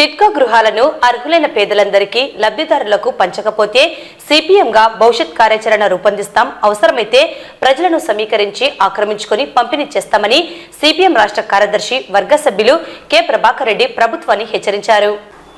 టిట్కో గృహాలను అర్హులైన పేదలందరికీ లబ్ధిదారులకు పంచకపోతే సిపిఎంగా భవిష్యత్ కార్యాచరణ రూపొందిస్తాం. అవసరమైతే ప్రజలను సమీకరించి ఆక్రమించుకొని పంపిణీ చేస్తామని సిపిఎం రాష్ట్ర కార్యదర్శి వర్గ సభ్యులు కె. ప్రభాకర్ రెడ్డి ప్రభుత్వాన్ని హెచ్చరించారు.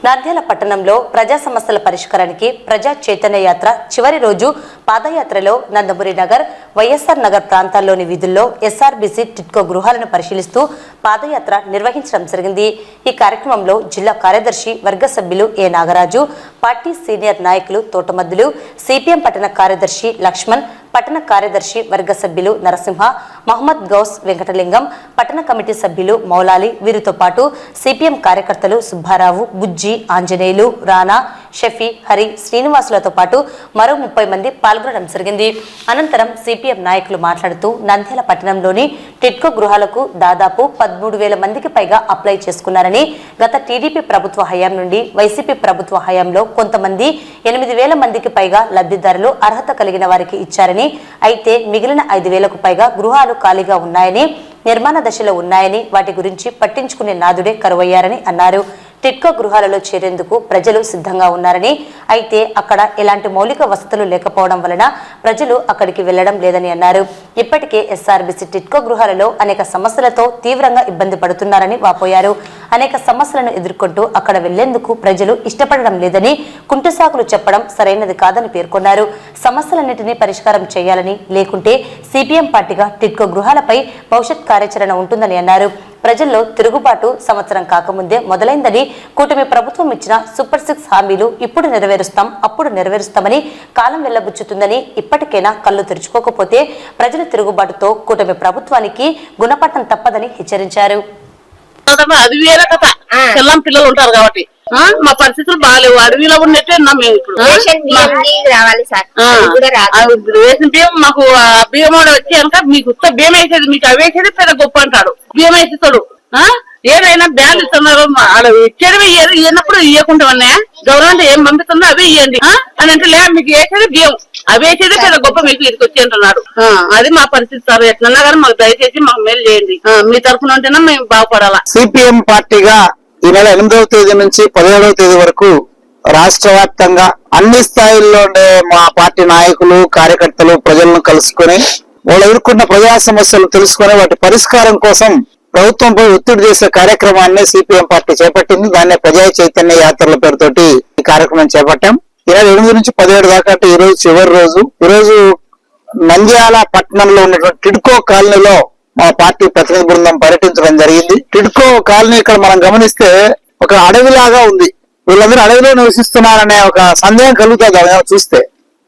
నంద్యాల పట్టణంలో ప్రజా సమస్యల పరిష్కారానికి ప్రజా చైతన్య యాత్ర చివరి రోజు పాదయాత్రలో నందమూరి నగర్ వైఎస్ఆర్ నగర్ ప్రాంతాల్లోని వీధుల్లో ఎస్ఆర్బీసీ టిట్కో గృహాలను పరిశీలిస్తూ పాదయాత్ర నిర్వహించడం జరిగింది. ఈ కార్యక్రమంలో జిల్లా కార్యదర్శి వర్గ సభ్యులు ఏ నాగరాజు పార్టీ సీనియర్ నాయకులు తోటమద్దులు సిపిఎం పట్టణ కార్యదర్శి లక్ష్మణ్ పట్టణ కార్యదర్శి వర్గ సభ్యులు నరసింహ మహమ్మద్ గౌస్ వెంకటలింగం పట్టణ కమిటీ సభ్యులు మౌలాలి. వీరితో పాటు సిపిఎం కార్యకర్తలు సుబ్బారావు బుజ్జి ఆంజనేయులు రానా షఫీ హరి శ్రీనివాసులతో పాటు మరో ముప్పై మంది పాల్గొనడం జరిగింది. అనంతరం సిపిఎం నాయకులు మాట్లాడుతూ నంద్యాల పట్టణంలోని టిట్కో గృహాలకు దాదాపు పదమూడు వేల మందికి పైగా అప్లై చేసుకున్నారని గత టీడీపీ ప్రభుత్వ హయాం నుండి వైసీపీ ప్రభుత్వ హయాంలో కొంతమంది ఎనిమిది వేల మందికి పైగా లబ్ధిదారులు అర్హత కలిగిన వారికి ఇచ్చారని అయితే మిగిలిన ఐదు వేలకు పైగా గృహాలు ఖాళీగా ఉన్నాయని నిర్మాణ దశలో ఉన్నాయని వాటి గురించి పట్టించుకునే నాదుడే కరువయ్యారని అన్నారు. టిట్కో గృహాలలో చేరేందుకు ప్రజలు సిద్ధంగా ఉన్నారని అయితే అక్కడ ఎలాంటి మౌలిక వసతులు లేకపోవడం వలన ప్రజలు అక్కడికి వెళ్ళడం లేదని అన్నారు. ఇప్పటికే ఎస్ఆర్బీసీ టిట్కో గృహాలలో అనేక సమస్యలతో తీవ్రంగా ఇబ్బంది పడుతున్నారని వాపోయారు. అనేక సమస్యలను ఎదుర్కొంటూ అక్కడ వెళ్ళేందుకు ప్రజలు ఇష్టపడడం లేదని కుంటుసాకులు చెప్పడం సరైనది కాదని పేర్కొన్నారు. సమస్యలన్నింటినీ పరిష్కారం చేయాలని లేకుంటే సిపిఎం పార్టీగా టిట్కో గృహాలపై భవిష్యత్ కార్యాచరణ ఉంటుందని అన్నారు. ప్రజల్లో తిరుగుబాటు సంవత్సరం కాకముందే మొదలైందని కూటమి ప్రభుత్వం ఇచ్చిన సూపర్ సిక్స్ హామీలు ఇప్పుడు నెరవేరుస్తాం అప్పుడు నెరవేరుస్తామని కాలం వెళ్ళబుచ్చుతుందని ఇప్పటికైనా కళ్ళు తెరుచుకోకపోతే ప్రజల తిరుగుబాటుతో కూటమి ప్రభుత్వానికి గుణపట్టం తప్పదని హెచ్చరించారు. కదా, అది వేరే కథ పిల్లం పిల్లలు ఉంటారు కాబట్టి. ఆ, మా పరిస్థితులు బాగాలేవు అడవిలో ఉన్నట్టే ఉన్నాం మేము ఇప్పుడు. బియ్యం మాకు బియ్యం వాడు వచ్చి కనుక మీకు ఉత్త బియ్యం వేసేది మీకు అవి వేసేది పెద్ద గొప్ప అంటాడు. వేసేస్తాడు ఆ? ఏదైనా బ్యాన్ ఇస్తున్నారు ఇయ్యరు ఇయ్యనప్పుడు ఇవ్వకుండా ఉన్నాయా? గవర్నమెంట్ ఏం పంపిస్తుందో అవి ఇవ్వండి? అని అంటే లే మీకు వేసేది బియ్యం అవి వేసేది పెద్ద గొప్ప మీకు ఇదికి వచ్చి అంటున్నాడు. ఆ, అది మా పరిస్థితి సార్. ఎట్లన్నా కానీ మాకు దయచేసి మాకు మేలు చేయండి. మీ తరఫున ఉంటేనే మేము బాగుపడాలా. సిపిఎం పార్టీగా ఈ నెల ఎనిమిదవ తేదీ నుంచి పదిహేడవ తేదీ వరకు రాష్ట్ర వ్యాప్తంగా అన్ని స్థాయిల్లో ఉండే మా పార్టీ నాయకులు కార్యకర్తలు ప్రజలను కలుసుకొని వాళ్ళు ఎదుర్కొన్న ప్రజా సమస్యలు తెలుసుకుని వాటి పరిష్కారం కోసం ప్రభుత్వంపై ఒత్తిడి చేసే కార్యక్రమాన్ని సిపిఎం పార్టీ చేపట్టింది. దాన్నే ప్రజా చైతన్య యాత్రల పేరుతోటి ఈ కార్యక్రమం చేపట్టాం. ఇరవై ఎనిమిది నుంచి పదిహేడు దాకా అంటే ఈ రోజు చివరి రోజు. ఈ రోజు నంద్యాల పట్టణంలో ఉన్నటువంటి టిడ్కో కాలనీలో మా పార్టీ ప్రతినిధి బృందం పర్యటించడం జరిగింది. టిడ్కో కాలనీ ఇక్కడ మనం గమనిస్తే ఒక అడవిలాగా ఉంది. వీళ్ళందరూ అడవిలో నివసిస్తున్నారనే ఒక సందేహం కలుగుతుంది. చూస్తే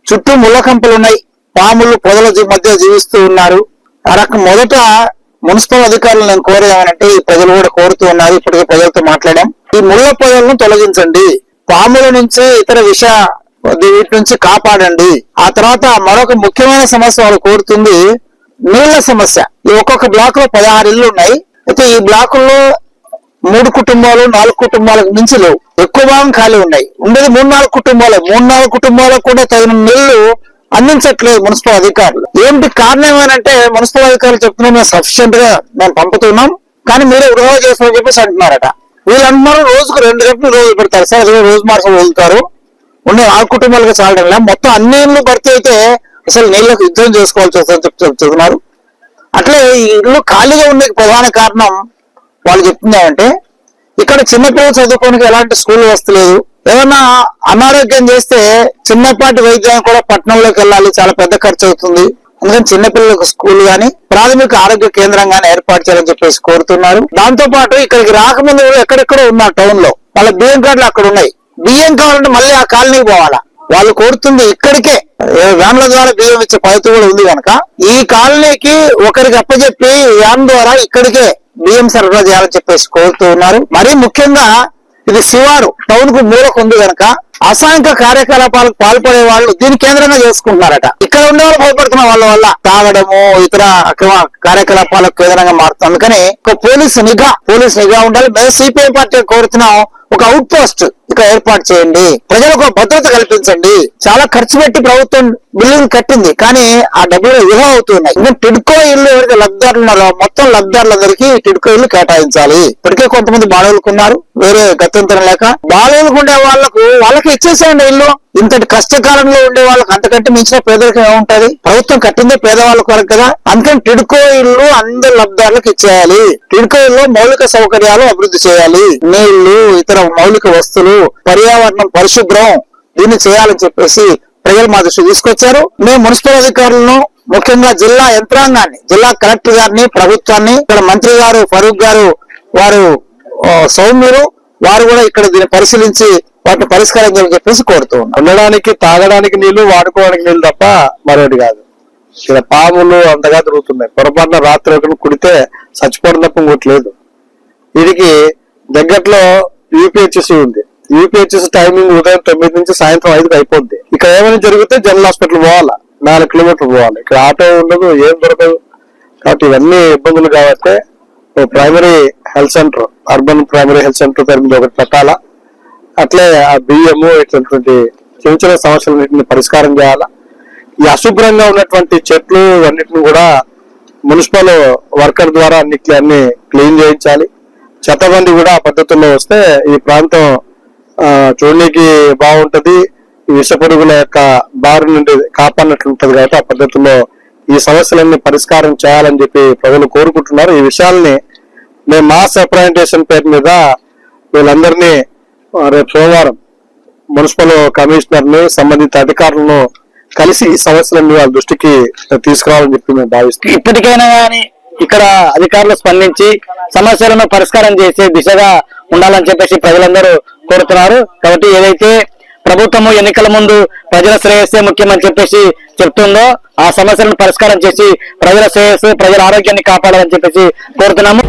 చుట్టూ ముళ్ళ కంపలు ఉన్నాయి పాములు ప్రజల మధ్య జీవిస్తూ ఉన్నారు. ఆ రకం మొదట మున్సిపల్ అధికారులు నేను కోరేదేమనంటే ఈ ప్రజలు కూడా కోరుతూ ఉన్నారు. ఇప్పటికే ప్రజలతో మాట్లాడాం. ఈ ముళ్ళ పొదలను తొలగించండి. పాముల నుంచి ఇతర విష వీటి నుంచి కాపాడండి. ఆ తర్వాత మరొక ముఖ్యమైన సమస్య వాళ్ళు కోరుతుంది నీళ్ళ సమస్య. ఈ ఒక్కొక్క బ్లాక్లో పదహారు ఇళ్ళు ఉన్నాయి. అయితే ఈ బ్లాకుల్లో మూడు కుటుంబాలు నాలుగు కుటుంబాలకు మించి లేవు. ఎక్కువ భాగం ఖాళీ ఉన్నాయి. ఉండేది మూడు నాలుగు కుటుంబాలు. మూడు నాలుగు కుటుంబాలకు కూడా తగిన నీళ్ళు అందించట్లేదు మున్సిపల్ అధికారులు. ఏంటి కారణం ఏమనంటే మున్సిపల్ అధికారులు చెప్తున్నారు మేము సఫిషియెంట్గా మేము పంపుతున్నాం కానీ మీరే వృధా చేస్తామని చెప్పేసి అంటున్నారట. వీళ్ళు అంటున్నారు రోజుకు రెండు గంటలు రోజు పెడతారు. సార్ రోజు మార్చం వదులుతారు. ఉండే ఆ కుటుంబాలకు చాలడం లేదు. మొత్తం అన్ని ఇళ్ళు భర్తీ అయితే అసలు నీళ్ళకు యుద్ధం చేసుకోవాల్సి వస్తుందని చెప్పి చెప్తున్నారు. అట్లే ఈ ఇల్లు ఖాళీగా ఉండే ప్రధాన కారణం వాళ్ళు చెప్తుంది ఏమంటే ఇక్కడ చిన్నపిల్లలు చదువుకోనికి ఎలాంటి స్కూల్ వస్తలేదు ఏమన్నా అనారోగ్యం చేస్తే చిన్నపాటి వైద్యం కూడా పట్టణంలోకి వెళ్ళాలి. చాలా పెద్ద ఖర్చు అవుతుంది. అందుకని చిన్నపిల్లలకు స్కూల్ గాని ప్రాథమిక ఆరోగ్య కేంద్రం గాని ఏర్పాటు చేయాలని చెప్పేసి కోరుతున్నారు. దాంతో పాటు ఇక్కడికి రాకముందు కూడా ఉన్న ఉన్నారు టౌన్లో వాళ్ళ బియ్యం కార్డులు అక్కడ ఉన్నాయి. బియ్యం కావాలంటే మళ్ళీ ఆ కాలనీకి పోవాలా? వాళ్ళు కోరుతుంది ఇక్కడికే. వ్యాన్ల ద్వారా బియ్యం ఇచ్చే పద్ధతి కూడా ఉంది కనుక ఈ కాలనీకి ఒకరికి అప్పచెప్పి వ్యాన్ ద్వారా ఇక్కడికే బియ్యం సరఫరా చేయాలని చెప్పేసి కోరుతూ ఉన్నారు. మరీ ముఖ్యంగా ఇది శివారు. టౌన్కు మూలకు ఉంది కనుక అసాంఘిక కార్యకలాపాలకు పాల్పడే వాళ్ళు దీని కేంద్రంగా చేసుకుంటున్నారట. ఇక్కడ ఉండే వాళ్ళు భయపడుతున్న వాళ్ళ వల్ల తాగడము ఇతర అక్రమ కార్యకలాపాలకు కేంద్రంగా మారుతుంది. అందుకని ఒక పోలీసు నిఘా పోలీసు నిఘా ఉండాలి. మేము సిపిఐ పార్టీ కోరుతున్నాం ఒక అవుట్ పోస్ట్ ఇక్కడ ఏర్పాటు చేయండి. ప్రజలకు భద్రత కల్పించండి. చాలా ఖర్చు పెట్టి ప్రభుత్వం బిల్డింగ్ కట్టింది. కానీ ఆ డబ్బులు విలువ అవుతున్నాయి ఇంకా టిడ్కో ఇల్లు ఎవరైతే లబ్ధారులు ఉన్నారో మొత్తం లబ్ధారులందరికీ టిడ్కో ఇల్లు కేటాయించాలి. ఇప్పటికే కొంతమంది బాలవులకు ఉన్నారు. వేరే గత్యంతరం లేక బాలవులకు ఉండే వాళ్ళకు వాళ్ళకి ఇచ్చేసేయండి ఇల్లు. ఇంతటి కష్టకాలంలో ఉండే వాళ్ళకి అంతకంటే మించిన పేదరికం ఏముంటది? ప్రభుత్వం కట్టిందే పేదవాళ్ళ కొరకు కదా? అందుకని టిడ్కో ఇల్లు అందరి లబ్ధారులకు ఇచ్చేయాలి. టిడ్కో ఇల్లు మౌలిక సౌకర్యాలు అభివృద్ధి చేయాలి. నీళ్ళు ఇతర మౌలిక వస్తువులు పర్యావరణం పరిశుభ్రం దీన్ని చేయాలని చెప్పేసి ప్రజలు మా దృష్టి తీసుకొచ్చారు. మేము మున్సిపల్ అధికారులను ముఖ్యంగా జిల్లా యంత్రాంగాన్ని జిల్లా కలెక్టర్ గారిని ప్రభుత్వాన్ని ఇక్కడ మంత్రి గారు ఫరూక్ గారు వారు సౌమ్యులు వారు కూడా ఇక్కడ దీన్ని పరిశీలించి వాటిని పరిష్కరించాలని చెప్పేసి కోరుతూ ఉన్నాం. ఉండడానికి తాగడానికి నీళ్ళు వాడుకోవడానికి నీళ్ళు తప్ప మరొకటి కాదు. ఇక్కడ పాములు అంతగా తిరుగుతున్నాయి. పొరపాటున రాత్రి ఒకరు కుడితే చచ్చిపోవడం తప్ప ఇంకోటి లేదు. వీడికి దగ్గరలో యూపీహెచ్సి ఉంది. యూపీహెచ్ఎస్ టైమింగ్ ఉదయం తొమ్మిది నుంచి సాయంత్రం ఐదుకి అయిపోద్ది. ఇక్కడ ఏమైనా జరిగితే జనరల్ హాస్పిటల్ పోవాలా? నాలుగు కిలోమీటర్లు పోవాలి. ఇక్కడ ఆటో ఉండదు ఏం దొరకదు. కాబట్టి ఇవన్నీ ఇబ్బందులు కాబట్టి primary health centre urban primary health centre పేరు ఒకటి పెట్టాలా? అట్లే ఆ బియ్యము ఇట్లాంటి చిన్న చిన్న సమస్యలన్నింటిని పరిష్కారం చేయాలా? ఈ అశుభ్రంగా ఉన్నటువంటి చెట్లు అన్నిటిని కూడా మున్సిపల్ వర్కర్ ద్వారా అన్నిటి అన్ని క్లీన్ చేయించాలి. చెత్తబండి కూడా ఆ పద్ధతుల్లో వస్తే ఈ ప్రాంతం చూడడానికి బాగుంటుంది. ఈ విష పురుగుల యొక్క బారి నుండి కాపాడినట్లు ఉంటుంది కాబట్టి ఆ పద్ధతుల్లో ఈ సమస్యలన్నీ పరిష్కారం చేయాలని చెప్పి ప్రజలు కోరుకుంటున్నారు. ఈ విషయాల్ని మేము మాస్ రిప్రజెంటేషన్ పేరు మీద వీళ్ళందరినీ రేపు సోమవారం మున్సిపల్ కమిషనర్ని సంబంధిత అధికారులను కలిసి ఈ సమస్యలన్నీ వాళ్ళ దృష్టికి తీసుకురావాలని చెప్పి మేము భావిస్తున్నాం. ఇప్పటికైనా కానీ ఇక్కడ అధికారులు స్పందించి సమస్యలను పరిష్కారం చేసే దిశగా ఉండాలని చెప్పేసి ప్రజలందరూ కోరుతున్నారు. కాబట్టి ఏదైతే ప్రభుత్వము ఎన్నికల ముందు ప్రజల శ్రేయస్సే ముఖ్యమని చెప్పేసి చెప్తుందో ఆ సమస్యలను పరిష్కారం చేసి ప్రజల శ్రేయస్సు ప్రజల ఆరోగ్యాన్ని కాపాడాలని చెప్పేసి కోరుతున్నాము.